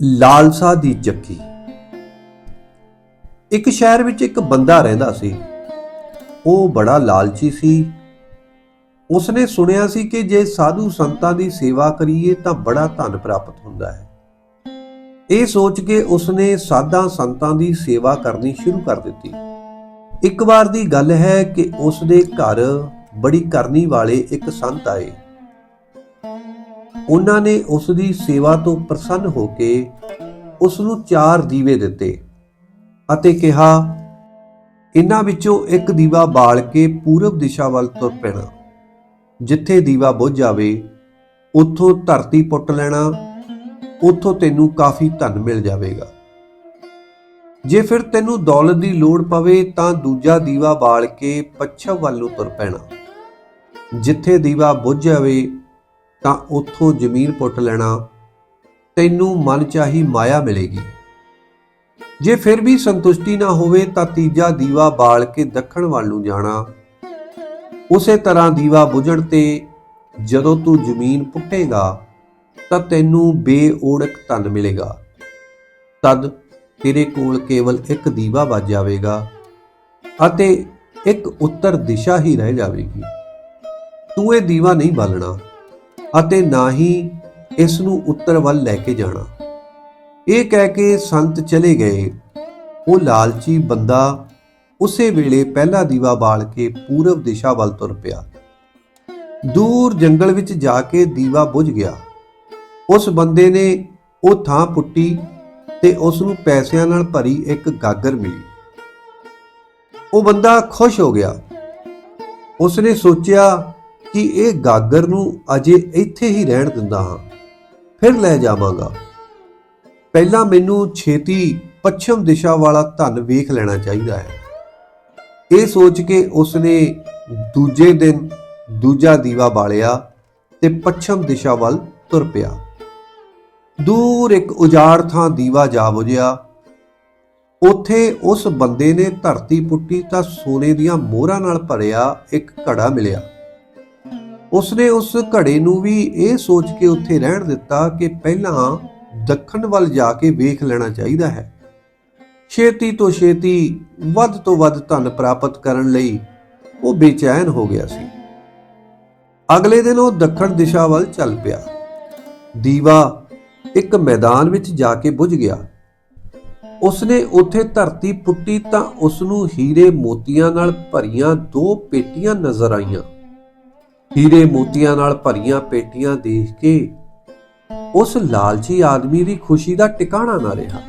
ਲਾਲਸਾ ਦੀ ਚੱਕੀ ਇੱਕ ਸ਼ਹਿਰ ਵਿੱਚ ਇੱਕ ਬੰਦਾ ਰਹਿੰਦਾ ਸੀ। ਉਹ ਬੜਾ ਲਾਲਚੀ ਸੀ। ਉਸਨੇ ਸੁਣਿਆ ਸੀ ਕਿ ਜੇ ਸਾਧੂ ਸੰਤਾਂ ਦੀ ਸੇਵਾ ਕਰੀਏ ਤਾਂ ਬੜਾ ਧਨ ਪ੍ਰਾਪਤ ਹੁੰਦਾ ਹੈ। ਇਹ ਸੋਚ ਕੇ ਉਸਨੇ ਸਾਧਾਂ ਸੰਤਾਂ ਦੀ ਸੇਵਾ ਕਰਨੀ ਸ਼ੁਰੂ ਕਰ ਦਿੱਤੀ। ਇੱਕ ਵਾਰ ਦੀ ਗੱਲ ਹੈ ਕਿ ਉਸ ਦੇ ਘਰ ਬੜੀ ਕਰਨੀ ਵਾਲੇ ਇੱਕ ਸੰਤ ਆਏ। ਉਹਨਾਂ ਨੇ ਉਸ ਦੀ ਸੇਵਾ ਤੋਂ ਪ੍ਰਸੰਨ ਹੋ ਕੇ ਉਸ ਨੂੰ ਚਾਰ ਦੀਵੇ ਦਿੱਤੇ ਅਤੇ ਕਿਹਾ ਇਹਨਾਂ ਵਿੱਚੋਂ ਇੱਕ ਦੀਵਾ ਬਾਲ ਕੇ ਪੂਰਬ ਦਿਸ਼ਾ ਵੱਲ ਤੁਰ ਪੈਣਾ। ਜਿੱਥੇ ਦੀਵਾ ਬੁੱਝ ਜਾਵੇ, ਉੱਥੋਂ ਧਰਤੀ ਪੁੱਟ ਲੈਣਾ, ਉੱਥੋਂ ਤੈਨੂੰ ਕਾਫੀ ਧਨ ਮਿਲ ਜਾਵੇਗਾ। ਜੇ ਫਿਰ ਤੈਨੂੰ ਦੌਲਤ ਦੀ ਲੋੜ ਪਵੇ ਤਾਂ ਦੂਜਾ ਦੀਵਾ ਬਾਲ ਕੇ ਪੱਛਮ ਵੱਲ ਨੂੰ ਤੁਰ ਪੈਣਾ। ਜਿੱਥੇ ਦੀਵਾ ਬੁੱਝ ਜਾਵੇ ਤਾਂ ਉੱਥੋਂ ਜ਼ਮੀਨ ਪੁੱਟ ਲੈਣਾ ਤੈਨੂੰ ਮਨ ਚਾਹੀ ਮਾਇਆ ਮਿਲੇਗੀ। ਜੇ ਫਿਰ ਵੀ ਸੰਤੁਸ਼ਟੀ ਨਾ ਹੋਵੇ ਤਾਂ ਤੀਜਾ ਦੀਵਾ ਬਾਲ ਕੇ ਦੱਖਣ ਵੱਲ ਨੂੰ ਜਾਣਾ। ਉਸੇ ਤਰ੍ਹਾਂ ਦੀਵਾ ਬੁਝਣ ਤੇ ਜਦੋਂ ਤੂੰ ਜ਼ਮੀਨ ਪੁੱਟੇਗਾ ਤਾਂ ਤੈਨੂੰ ਬੇਓੜਕ ਧਨ ਮਿਲੇਗਾ। ਤਦ ਤੇਰੇ ਕੋਲ ਕੇਵਲ ਇੱਕ ਦੀਵਾ ਬਚ ਜਾਵੇਗਾ ਅਤੇ ਇੱਕ ਉੱਤਰ ਦਿਸ਼ਾ ਹੀ ਰਹਿ ਜਾਵੇਗੀ। ਤੂੰ ਇਹ ਦੀਵਾ ਨਹੀਂ ਬਾਲਣਾ। ਅਤੇ ਨਾ ਹੀ ਇਸ ਨੂੰ ਉੱਤਰ ਵੱਲ ਲੈ ਕੇ ਜਾਣਾ। ਇਹ ਕਹਿ ਕੇ ਸੰਤ ਚਲੇ ਗਏ। ਉਹ ਲਾਲਚੀ ਬੰਦਾ ਉਸੇ ਵੇਲੇ ਪਹਿਲਾ ਦੀਵਾ ਬਾਲ ਕੇ ਪੂਰਬ ਦਿਸ਼ਾ ਵੱਲ ਤੁਰ ਪਿਆ। ਦੂਰ ਜੰਗਲ ਵਿੱਚ ਜਾ ਕੇ ਦੀਵਾ ਬੁਝ ਗਿਆ। ਉਸ ਬੰਦੇ ਨੇ ਉਹ ਥਾਂ ਪੁੱਟੀ ਤੇ ਉਸ ਨੂੰ ਪੈਸਿਆਂ ਨਾਲ ਭਰੀ ਇੱਕ ਗਾਗਰ ਮਿਲੀ। ਉਹ ਬੰਦਾ ਖੁਸ਼ ਹੋ ਗਿਆ। ਉਸ ਨੇ ਸੋਚਿਆ ਕਿ ਇਹ ਗਾਗਰ ਨੂੰ ਅਜੇ ਇੱਥੇ ਹੀ ਰਹਿਣ ਦਿੰਦਾ ਹਾਂ। ਫਿਰ ਲੈ ਜਾਵਾਂਗਾ। ਪਹਿਲਾਂ ਮੈਨੂੰ ਛੇਤੀ ਪੱਛਮ ਦਿਸ਼ਾ ਵਾਲਾ ਧਨ ਵੇਖ ਲੈਣਾ ਚਾਹੀਦਾ ਹੈ। ਇਹ ਸੋਚ ਕੇ ਉਸਨੇ ਦੂਜੇ ਦਿਨ ਦੂਜਾ ਦੀਵਾ ਬਾਲਿਆ ਤੇ ਪੱਛਮ ਦਿਸ਼ਾ ਵੱਲ ਤੁਰ ਪਿਆ। ਦੂਰ ਇੱਕ ਉਜਾੜ ਥਾਂ ਦੀਵਾ ਜਾ ਬੁਝਿਆ। ਉੱਥੇ ਉਸ ਬੰਦੇ ਨੇ ਧਰਤੀ ਪੁੱਟੀ ਤਾਂ ਸੋਨੇ ਦੀਆਂ ਮੋਹਰਾਂ ਨਾਲ ਭਰਿਆ ਇੱਕ ਘੜਾ ਮਿਲਿਆ। ਉਸਨੇ ਉਸ ਘੜੇ ਨੂੰ ਵੀ ਇਹ ਸੋਚ ਕੇ ਉੱਥੇ ਰਹਿਣ ਦਿੱਤਾ ਕਿ ਪਹਿਲਾਂ ਦੱਖਣ ਵੱਲ ਜਾ ਕੇ ਵੇਖ ਲੈਣਾ ਚਾਹੀਦਾ ਹੈ। ਛੇਤੀ ਤੋਂ ਛੇਤੀ, ਵੱਧ ਤੋਂ ਵੱਧ ਧਨ ਪ੍ਰਾਪਤ ਕਰਨ ਲਈ ਉਹ ਬੇਚੈਨ ਹੋ ਗਿਆ ਸੀ। ਅਗਲੇ ਦਿਨ ਉਹ ਦੱਖਣ ਦਿਸ਼ਾ ਵੱਲ ਚੱਲ ਪਿਆ। ਦੀਵਾ ਇੱਕ ਮੈਦਾਨ ਵਿੱਚ ਜਾ ਕੇ ਬੁੱਝ ਗਿਆ। ਉਸਨੇ ਉੱਥੇ ਧਰਤੀ ਪੁੱਟੀ ਤਾਂ ਉਸ ਨੂੰ ਹੀਰੇ ਮੋਤੀਆਂ ਨਾਲ ਭਰੀਆਂ ਦੋ ਪੇਟੀਆਂ ਨਜ਼ਰ ਆਈਆਂ। ਹੀਰੇ ਮੋਤੀਆਂ ਨਾਲ ਭਰੀਆਂ ਪੇਟੀਆਂ ਦੇਖ ਕੇ ਉਸ ਲਾਲਚੀ ਆਦਮੀ ਦੀ ਖੁਸ਼ੀ ਦਾ ਟਿਕਾਣਾ ਨਾ ਰਿਹਾ।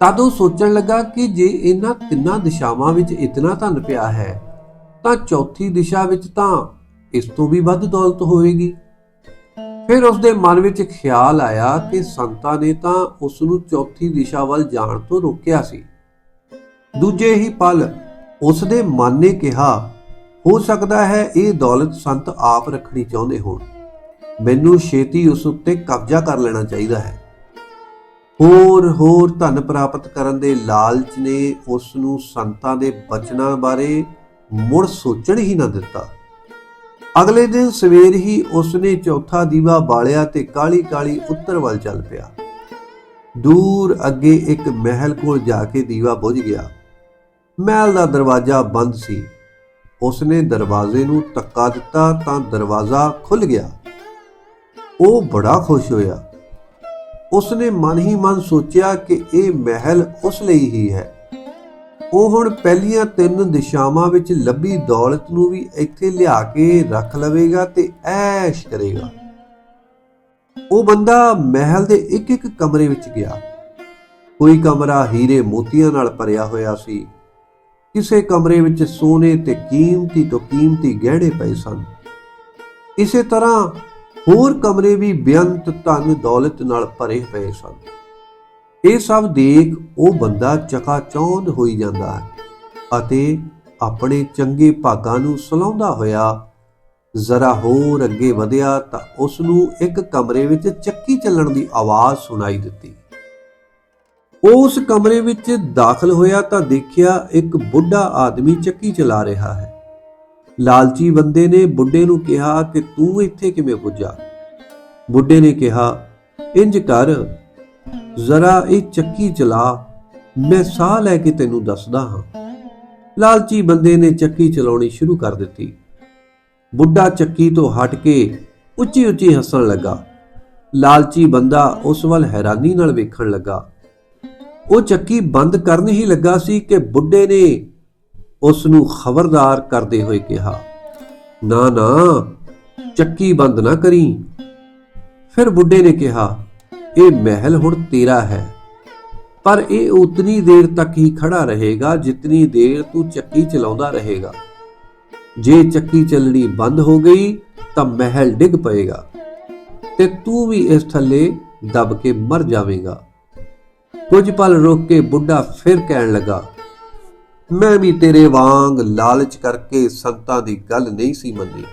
ਤਦ ਉਹ ਸੋਚਣ ਲੱਗਾ ਕਿ ਜੇ ਇਹਨਾਂ ਤਿੰਨਾਂ ਦਿਸ਼ਾਵਾਂ ਵਿੱਚ ਇਤਨਾ ਧਨ ਪਿਆ ਹੈ, ਤਾਂ ਚੌਥੀ ਦਿਸ਼ਾ ਵਿੱਚ ਤਾਂ ਇਸ ਤੋਂ ਵੀ ਵੱਧ ਦੌਲਤ ਹੋਵੇਗੀ। ਫਿਰ ਉਸ ਦੇ ਮਨ ਵਿੱਚ ਖਿਆਲ ਆਇਆ ਕਿ ਸੰਤਾਂ ਨੇ ਤਾਂ ਉਸ ਨੂੰ ਚੌਥੀ ਦਿਸ਼ਾ ਵੱਲ ਜਾਣ ਤੋਂ ਰੋਕਿਆ ਸੀ। ਦੂਜੇ ਹੀ ਪਲ ਉਸ ਦੇ ਮਨ ਨੇ ਕਿਹਾ ਹੋ ਸਕਦਾ ਹੈ ਇਹ ਦੌਲਤ ਸੰਤ ਆਪ ਰੱਖਣੀ ਚਾਹੁੰਦੇ ਹੋਣ। ਮੈਨੂੰ ਛੇਤੀ ਉਸ ਉੱਤੇ ਕਬਜ਼ਾ ਕਰ ਲੈਣਾ ਚਾਹੀਦਾ ਹੈ। ਹੋਰ ਹੋਰ ਧਨ ਪ੍ਰਾਪਤ ਕਰਨ ਦੇ ਲਾਲਚ ਨੇ ਉਸ ਨੂੰ ਸੰਤਾਂ ਦੇ ਬਚਨਾਂ ਬਾਰੇ ਮੁੜ ਸੋਚਣ ਹੀ ਨਾ ਦਿੱਤਾ। ਅਗਲੇ ਦਿਨ ਸਵੇਰ ਹੀ ਉਸ ਨੇ ਚੌਥਾ ਦੀਵਾ ਬਾਲਿਆ ਤੇ ਕਾਲੀ ਕਾਲੀ ਉੱਤਰ ਵੱਲ ਚੱਲ ਪਿਆ। ਦੂਰ ਅੱਗੇ ਇੱਕ ਮਹਿਲ ਕੋਲ ਜਾ ਕੇ ਦੀਵਾ ਬੁਝ ਗਿਆ। ਮਹਿਲ ਦਾ ਦਰਵਾਜ਼ਾ ਬੰਦ ਸੀ। ਉਸਨੇ ਦਰਵਾਜ਼ੇ ਨੂੰ ਧੱਕਾ ਦਿੱਤਾ ਤਾਂ ਦਰਵਾਜ਼ਾ ਖੁੱਲ ਗਿਆ। ਉਹ ਬੜਾ ਖੁਸ਼ ਹੋਇਆ। ਉਸਨੇ ਮਨ ਹੀ ਮਨ ਸੋਚਿਆ ਕਿ ਇਹ ਮਹਿਲ ਉਸ ਲਈ ਹੀ ਹੈ। ਉਹ ਹੁਣ ਪਹਿਲੀਆਂ ਤਿੰਨ ਦਿਸ਼ਾਵਾਂ ਵਿੱਚ ਲੱਭੀ ਦੌਲਤ ਨੂੰ ਵੀ ਇੱਥੇ ਲਿਆ ਕੇ ਰੱਖ ਲਵੇਗਾ ਤੇ ਐਸ਼ ਕਰੇਗਾ। ਉਹ ਬੰਦਾ ਮਹਿਲ ਦੇ ਇੱਕ ਇੱਕ ਕਮਰੇ ਵਿੱਚ ਗਿਆ। ਕੋਈ ਕਮਰਾ ਹੀਰੇ ਮੋਤੀਆਂ ਨਾਲ ਭਰਿਆ ਹੋਇਆ ਸੀ। ਕਿਸੇ ਕਮਰੇ ਵਿੱਚ ਸੋਨੇ ਤੇ ਕੀਮਤੀ ਤੋਂ ਕੀਮਤੀ ਗਹਿਣੇ ਪਏ ਸਨ। ਇਸੇ ਤਰ੍ਹਾਂ ਹੋਰ ਕਮਰੇ ਵੀ ਬੇਅੰਤ ਧਨ ਦੌਲਤ ਨਾਲ ਭਰੇ ਪਏ ਸਨ। ਇਹ ਸਭ ਦੇਖ ਉਹ ਬੰਦਾ ਚਕਾ ਚੌਂਧ ਹੋਈ ਜਾਂਦਾ ਹੈ ਅਤੇ ਆਪਣੇ ਚੰਗੇ ਭਾਗਾਂ ਨੂੰ ਸਲਾਉਂਦਾ ਹੋਇਆ ਜ਼ਰਾ ਹੋਰ ਅੱਗੇ ਵਧਿਆ ਤਾਂ ਉਸ ਨੂੰ ਇੱਕ ਕਮਰੇ ਵਿੱਚ ਚੱਕੀ ਚੱਲਣ ਦੀ ਆਵਾਜ਼ ਸੁਣਾਈ ਦਿੱਤੀ। ਉਹ ਉਸ ਕਮਰੇ ਵਿੱਚ ਦਾਖਲ ਹੋਇਆ ਤਾਂ ਦੇਖਿਆ ਇੱਕ ਬੁੱਢਾ ਆਦਮੀ ਚੱਕੀ ਚਲਾ ਰਿਹਾ ਹੈ। ਲਾਲਚੀ ਬੰਦੇ ਨੇ ਬੁੱਢੇ ਨੂੰ ਕਿਹਾ ਕਿ ਤੂੰ ਇੱਥੇ ਕਿਵੇਂ ਪੁੱਜਾ? ਬੁੱਢੇ ਨੇ ਕਿਹਾ, ਇੰਜ ਕਰ, ਜ਼ਰਾ ਇਹ ਚੱਕੀ ਚਲਾ, ਮੈਂ ਸਾਹ ਲੈ ਕੇ ਤੈਨੂੰ ਦੱਸਦਾ ਹਾਂ। ਲਾਲਚੀ ਬੰਦੇ ਨੇ ਚੱਕੀ ਚਲਾਉਣੀ ਸ਼ੁਰੂ ਕਰ ਦਿੱਤੀ। ਬੁੱਢਾ ਚੱਕੀ ਤੋਂ ਹਟ ਕੇ ਉੱਚੀ ਉੱਚੀ ਹੱਸਣ ਲੱਗਾ। ਲਾਲਚੀ ਬੰਦਾ ਉਸ ਵੱਲ ਹੈਰਾਨੀ ਨਾਲ ਵੇਖਣ ਲੱਗਾ। ਉਹ ਚੱਕੀ ਬੰਦ ਕਰਨ ਹੀ ਲੱਗਾ ਸੀ ਕਿ ਬੁੱਢੇ ਨੇ ਉਸ ਨੂੰ ਖਬਰਦਾਰ ਕਰਦੇ ਹੋਏ ਕਿਹਾ, ਨਾ ਨਾ, ਚੱਕੀ ਬੰਦ ਨਾ ਕਰੀ। ਫਿਰ ਬੁੱਢੇ ਨੇ ਕਿਹਾ, ਇਹ ਮਹਿਲ ਹੁਣ ਤੇਰਾ ਹੈ, ਪਰ ਇਹ ਉਤਨੀ ਦੇਰ ਤੱਕ ਹੀ ਖੜਾ ਰਹੇਗਾ ਜਿਤਨੀ ਦੇਰ ਤੂੰ ਚੱਕੀ ਚਲਾਉਂਦਾ ਰਹੇਗਾ। ਜੇ ਚੱਕੀ ਚੱਲਣੀ ਬੰਦ ਹੋ ਗਈ ਤਾਂ ਮਹਿਲ ਡਿੱਗ ਪਏਗਾ ਤੇ ਤੂੰ ਵੀ ਇਸ ਥੱਲੇ ਦਬ ਕੇ ਮਰ ਜਾਵੇਂਗਾ। ਕੁਝ ਪਲ ਰੁਕ ਕੇ ਬੁੱਢਾ ਫਿਰ ਕਹਿਣ ਲੱਗਾ, ਮੈਂ ਵੀ ਤੇਰੇ ਵਾਂਗ ਲਾਲਚ ਕਰਕੇ ਸੰਤਾਂ ਦੀ ਗੱਲ ਨਹੀਂ ਸੀ ਮੰਨੀ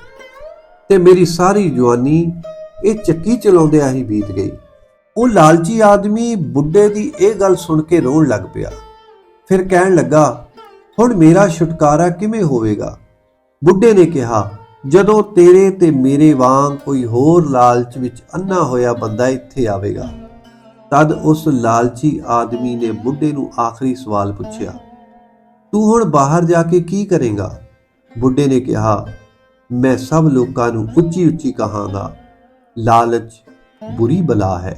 ਤੇ ਮੇਰੀ ਸਾਰੀ ਜਵਾਨੀ ਇਹ ਚੱਕੀ ਚਲਾਉਂਦਿਆਂ ਹੀ ਬੀਤ ਗਈ। ਉਹ ਲਾਲਚੀ ਆਦਮੀ ਬੁੱਢੇ ਦੀ ਇਹ ਗੱਲ ਸੁਣ ਕੇ ਰੋਣ ਲੱਗ ਪਿਆ। ਫਿਰ ਕਹਿਣ ਲੱਗਾ, ਹੁਣ ਮੇਰਾ ਛੁਟਕਾਰਾ ਕਿਵੇਂ ਹੋਵੇਗਾ? ਬੁੱਢੇ ਨੇ ਕਿਹਾ, ਜਦੋਂ ਤੇਰੇ ਤੇ ਮੇਰੇ ਵਾਂਗ ਕੋਈ ਹੋਰ ਲਾਲਚ ਵਿੱਚ ਅੰਨਾ ਹੋਇਆ ਬੰਦਾ ਇੱਥੇ ਆਵੇਗਾ। ਤਦ ਉਸ ਲਾਲਚੀ ਆਦਮੀ ਨੇ ਬੁੱਢੇ ਨੂੰ ਆਖਰੀ ਸਵਾਲ ਪੁੱਛਿਆ, ਤੂੰ ਹੁਣ ਬਾਹਰ ਜਾ ਕੇ ਕੀ ਕਰੇਗਾ? ਬੁੱਢੇ ਨੇ ਕਿਹਾ, ਮੈਂ ਸਭ ਲੋਕਾਂ ਨੂੰ ਉੱਚੀ ਉੱਚੀ ਕਹਾਂਗਾ, ਲਾਲਚ ਬੁਰੀ ਬਲਾ ਹੈ।